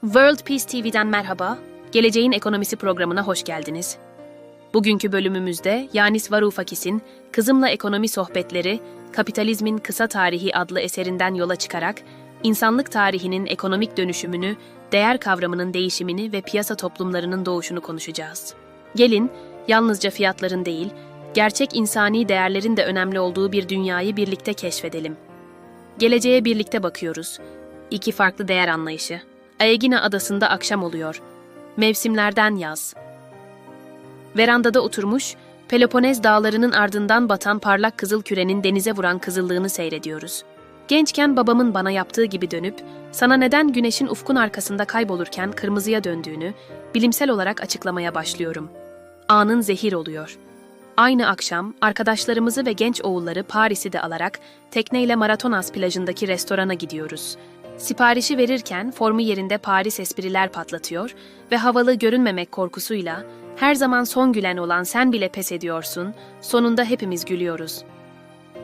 World Peace TV'den merhaba. Geleceğin Ekonomisi programına hoş geldiniz. Bugünkü bölümümüzde Yanis Varoufakis'in Kızımla Ekonomi Sohbetleri, Kapitalizmin Kısa Tarihi adlı eserinden yola çıkarak insanlık tarihinin ekonomik dönüşümünü, değer kavramının değişimini ve piyasa toplumlarının doğuşunu konuşacağız. Gelin, yalnızca fiyatların değil, gerçek insani değerlerin de önemli olduğu bir dünyayı birlikte keşfedelim. Geleceğe birlikte bakıyoruz. İki farklı değer anlayışı. Aegina adasında akşam oluyor. Mevsimlerden yaz. Verandada oturmuş, Peloponez dağlarının ardından batan parlak kızıl kürenin denize vuran kızıllığını seyrediyoruz. Gençken babamın bana yaptığı gibi dönüp, sana neden güneşin ufkun arkasında kaybolurken kırmızıya döndüğünü bilimsel olarak açıklamaya başlıyorum. Anın zehir oluyor. Aynı akşam arkadaşlarımızı ve genç oğulları Paris'i de alarak tekneyle Maratonas plajındaki restorana gidiyoruz. Siparişi verirken formu yerinde Paris espriler patlatıyor ve havalı görünmemek korkusuyla her zaman son gülen olan sen bile pes ediyorsun, sonunda hepimiz gülüyoruz.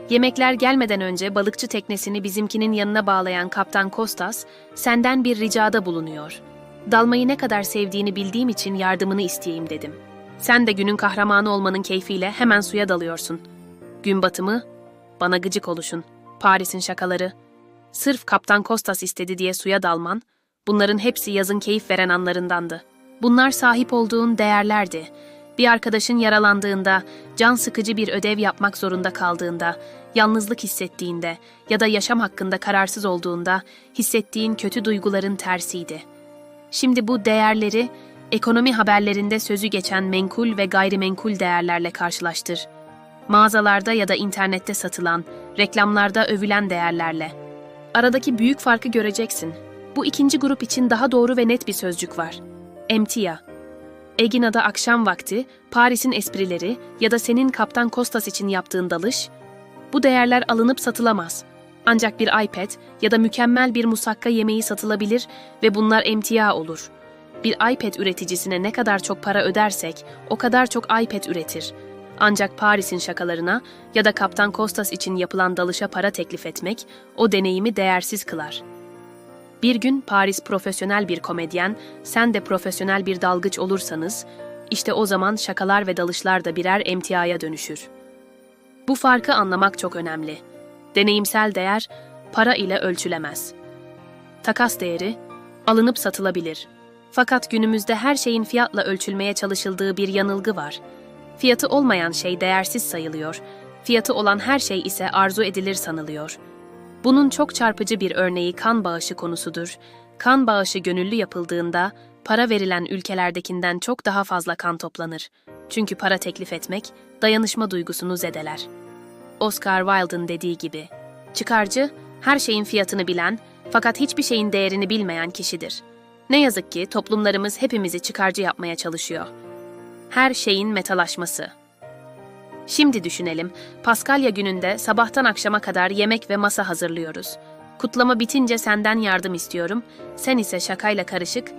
Yemekler gelmeden önce balıkçı teknesini bizimkinin yanına bağlayan Kaptan Kostas senden bir ricada bulunuyor. Dalmayı ne kadar sevdiğini bildiğim için yardımını isteyeyim dedim. Sen de günün kahramanı olmanın keyfiyle hemen suya dalıyorsun. Gün batımı, bana gıcık oluşun, Paris'in şakaları, sırf Kaptan Kostas istedi diye suya dalman, bunların hepsi yazın keyif veren anlarındandı. Bunlar sahip olduğun değerlerdi. Bir arkadaşın yaralandığında, can sıkıcı bir ödev yapmak zorunda kaldığında, yalnızlık hissettiğinde ya da yaşam hakkında kararsız olduğunda hissettiğin kötü duyguların tersiydi. Şimdi bu değerleri ekonomi haberlerinde sözü geçen menkul ve gayrimenkul değerlerle karşılaştır. Mağazalarda ya da internette satılan, reklamlarda övülen değerlerle. Aradaki büyük farkı göreceksin. Bu ikinci grup için daha doğru ve net bir sözcük var. Emtia. Egina'da akşam vakti, Paris'in esprileri ya da senin Kaptan Kostas için yaptığın dalış, bu değerler alınıp satılamaz. Ancak bir iPad ya da mükemmel bir musakka yemeği satılabilir ve bunlar emtia olur. Bir iPad üreticisine ne kadar çok para ödersek o kadar çok iPad üretir. Ancak Paris'in şakalarına ya da Kaptan Kostas için yapılan dalışa para teklif etmek o deneyimi değersiz kılar. Bir gün Paris profesyonel bir komedyen, sen de profesyonel bir dalgıç olursanız, işte o zaman şakalar ve dalışlar da birer emtiaya dönüşür. Bu farkı anlamak çok önemli. Deneyimsel değer para ile ölçülemez. Takas değeri alınıp satılabilir. Fakat günümüzde her şeyin fiyatla ölçülmeye çalışıldığı bir yanılgı var. Fiyatı olmayan şey değersiz sayılıyor. Fiyatı olan her şey ise arzu edilir sanılıyor. Bunun çok çarpıcı bir örneği kan bağışı konusudur. Kan bağışı gönüllü yapıldığında para verilen ülkelerdekinden çok daha fazla kan toplanır. Çünkü para teklif etmek dayanışma duygusunu zedeler. Oscar Wilde'ın dediği gibi, çıkarcı her şeyin fiyatını bilen fakat hiçbir şeyin değerini bilmeyen kişidir. Ne yazık ki toplumlarımız hepimizi çıkarcı yapmaya çalışıyor. Her şeyin metalaşması. Şimdi düşünelim, Paskalya gününde sabahtan akşama kadar yemek ve masa hazırlıyoruz. Kutlama bitince senden yardım istiyorum. Sen ise şakayla karışık,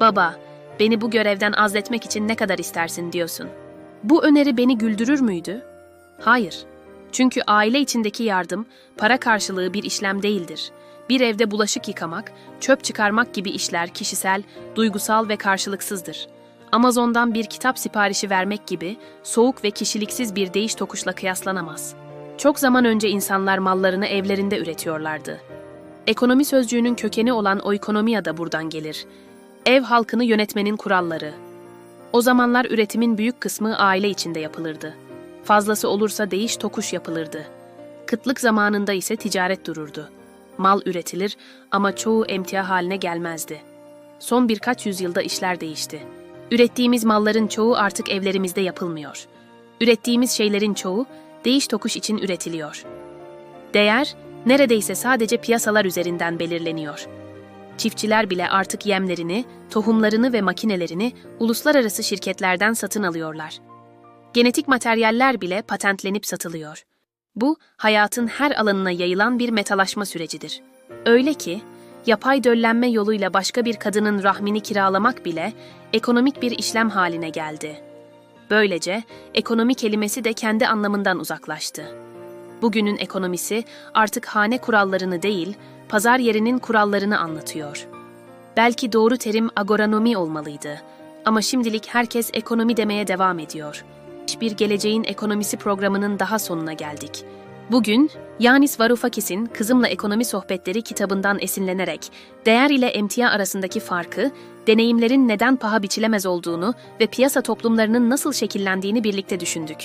"Baba, beni bu görevden azletmek için ne kadar istersin?" diyorsun. Bu öneri beni güldürür müydü? Hayır. Çünkü aile içindeki yardım para karşılığı bir işlem değildir. Bir evde bulaşık yıkamak, çöp çıkarmak gibi işler kişisel, duygusal ve karşılıksızdır. Amazon'dan bir kitap siparişi vermek gibi soğuk ve kişiliksiz bir değiş tokuşla kıyaslanamaz. Çok zaman önce insanlar mallarını evlerinde üretiyorlardı. Ekonomi sözcüğünün kökeni olan oikonomiya da buradan gelir. Ev halkını yönetmenin kuralları. O zamanlar üretimin büyük kısmı aile içinde yapılırdı. Fazlası olursa değiş tokuş yapılırdı. Kıtlık zamanında ise ticaret dururdu. Mal üretilir ama çoğu emtia haline gelmezdi. Son birkaç yüzyılda işler değişti. Ürettiğimiz malların çoğu artık evlerimizde yapılmıyor. Ürettiğimiz şeylerin çoğu değiş tokuş için üretiliyor. Değer neredeyse sadece piyasalar üzerinden belirleniyor. Çiftçiler bile artık yemlerini, tohumlarını ve makinelerini uluslararası şirketlerden satın alıyorlar. Genetik materyaller bile patentlenip satılıyor. Bu, hayatın her alanına yayılan bir metalaşma sürecidir. Öyle ki, yapay döllenme yoluyla başka bir kadının rahmini kiralamak bile ekonomik bir işlem haline geldi. Böylece ekonomi kelimesi de kendi anlamından uzaklaştı. Bugünün ekonomisi artık hane kurallarını değil, pazar yerinin kurallarını anlatıyor. Belki doğru terim agoranomiolmalıydı. Ama şimdilik herkes ekonomi demeye devam ediyor. Bir Geleceğin Ekonomisi programının daha sonuna geldik. Bugün Yanis Varoufakis'in Kızımla Ekonomi Sohbetleri kitabından esinlenerek değer ile emtia arasındaki farkı, deneyimlerin neden paha biçilemez olduğunu ve piyasa toplumlarının nasıl şekillendiğini birlikte düşündük.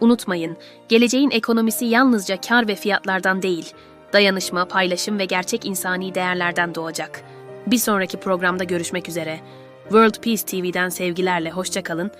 Unutmayın, geleceğin ekonomisi yalnızca kar ve fiyatlardan değil, dayanışma, paylaşım ve gerçek insani değerlerden doğacak. Bir sonraki programda görüşmek üzere. World Peace TV'den sevgilerle hoşçakalın.